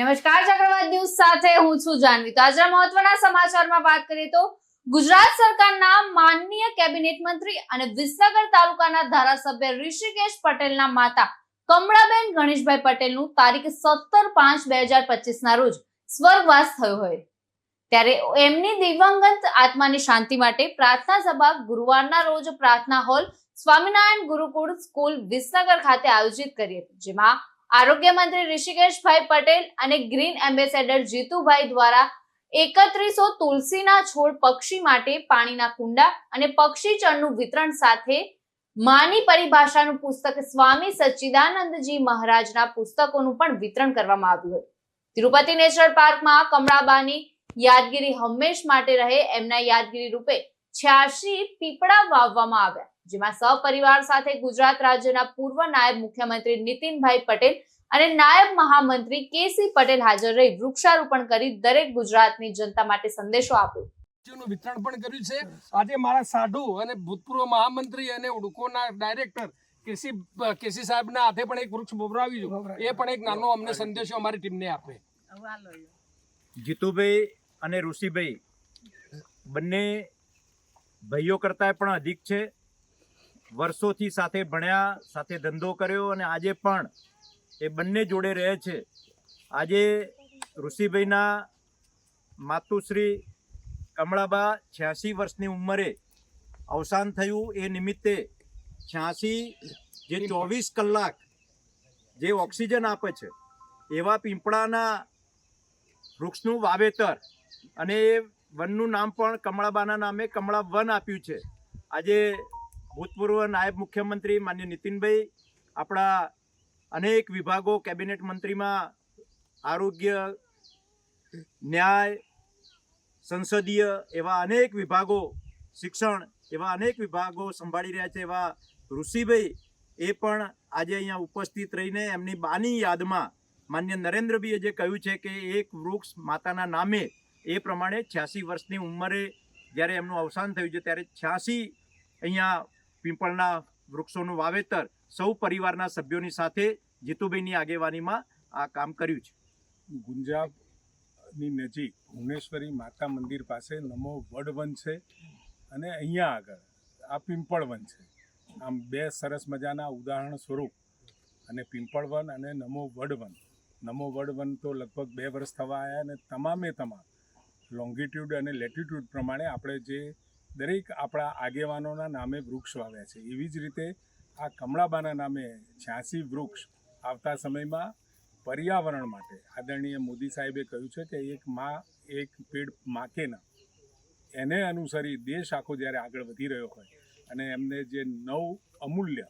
નમસ્કાર ચક્રવાત ન્યૂઝ સાથે હું છું જાનવી. તો આજના મહત્વના સમાચારમાં વાત કરીએ તો ગુજરાત સરકારના માનનીય કેબિનેટ મંત્રી અને વિસનગર તાલુકાના ધારાસભ્ય ઋષિકેશ પટેલના માતા કમળાબેન ગણેશભાઈ પટેલનું તારીખ સત્તર પાંચ બે હજાર પચીસના રોજ સ્વર્ગવાસ થયો હોય. ત્યારે એમની દિવંગત આત્માની શાંતિ માટે પ્રાર્થના સભા ગુરુવારના રોજ પ્રાર્થના હોલ સ્વામિનારાયણ ગુરુકુળ સ્કૂલ વિસનગર ખાતે આયોજિત કરી હતી, જેમાં આરોગ્ય મંત્રી ઋષિકેશભાઈ પટેલ અને ગ્રીન એમ્બેસેડર જીતુભાઈ દ્વારા એકત્રીસો તુલસીના છોડ પક્ષી માટે પાણીના કુંડા અને પક્ષી ચણનું વિતરણ સાથે માની પરિભાષાનું પુસ્તક સ્વામી સચ્ચિદાનંદજી મહારાજના પુસ્તકોનું પણ વિતરણ કરવામાં આવ્યું હતું. તિરુપતિ નેશનલ પાર્કમાં કમળાબાની યાદગીરી હંમેશ માટે રહે એમના યાદગીરી રૂપે છ્યાસી પીપળા વાવવામાં આવ્યા. જેમાં સહપરિવાર સાથે ગુજરાત રાજ્યના પૂર્વ નાયબ મુખ્યમંત્રી નીતિનભાઈ પટેલ અને નાયબ મહામંત્રી કેસી પટેલ હાજર રહી. વૃક્ષારોપણ કરી દરેક ગુજરાતની જનતા માટે સંદેશો આપ્યો. નું વિતરણ પણ કર્યું છે. આજે મારા સાધુ અને ભૂતપૂર્વ મહામંત્રી અને ઉડકોના ડાયરેક્ટર કેસી કેસી સાહેબના હાથે પણ એક વૃક્ષ બોબરાવી એ પણ એક નાનો અમને સંદેશો અમારી ટીમને આપે. જીતુભાઈ અને ઋષિભાઈ બંને ભાઈઓ કરતાં પણ અધિક છે. વર્ષોથી સાથે ભણ્યા, સાથે ધંધો કર્યો અને આજે પણ એ બંને જોડે રહે છે. આજે ઋષિભાઈના માતુશ્રી કમળાબા છ્યાસી વર્ષની ઉંમરે અવસાન થયું. એ નિમિત્તે છ્યાસી જે ચોવીસ કલાક જે ઓક્સિજન આપે છે, એવા પીંપળાના વૃક્ષનું વાવેતર અને એ વનનું નામ પણ કમળાબાના નામે કમળા વન આપ્યું છે. આજે ભૂતપૂર્વ નાયબ મુખ્યમંત્રી માન્ય નીતિનભાઈ, આપણા અનેક વિભાગો, કેબિનેટ મંત્રીમાં આરોગ્ય, ન્યાય, સંસદીય એવા અનેક વિભાગો, શિક્ષણ એવા અનેક વિભાગો સંભાળી રહ્યા છે એવા ઋષિભાઈ, એ પણ આજે અહીંયા ઉપસ્થિત રહીને એમની બાની યાદમાં માન્ય નરેન્દ્રભાઈએ જે કહ્યું છે કે એક વૃક્ષ માતાના નામે એ પ્રમાણે છ્યાસી વર્ષની ઉંમરે જ્યારે એમનું અવસાન થયું છે, ત્યારે છ્યાસી અહીંયા પીંપળના વૃક્ષોનું વાવેતર સૌ પરિવારના સભ્યોની સાથે જીતુભાઈની આગેવાનીમાં આ કામ કર્યું છે. ગુંજાબની નજીક ભુવનેશ્વરી માતા મંદિર પાસે નમો વડવન છે અને અહીંયા આગળ આ પિંપળવન છે. આમ બે સરસ મજાના ઉદાહરણ સ્વરૂપ અને પિંપળવન અને નમો વડવન નમો વડવન તો લગભગ બે વર્ષ થવા આવ્યા અને તમામે તમામ લોંગિટ્યુડ અને લેટિટ્યુડ પ્રમાણે આપણે જે દરેક આપણા આગેવાનોના નામે વૃક્ષ વાવ્યા છે. એવી જ રીતે આ કમળાબાના નામે છ્યાસી વૃક્ષ આવતા સમયમાં પર્યાવરણ માટે આદરણીય મોદી સાહેબે કહ્યું છે કે એક માં, એક પેડ માકેના એને અનુસરી દેશ આખો જ્યારે આગળ વધી રહ્યો હોય અને એમને જે નવ અમૂલ્ય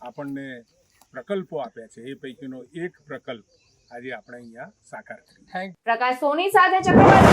આપણને પ્રકલ્પો આપ્યા છે, એ પૈકીનો એક પ્રકલ્પ આજે આપણે અહીંયા સાકાર થેન્ક પ્રકાશ સોની સાથે ચક્રવાત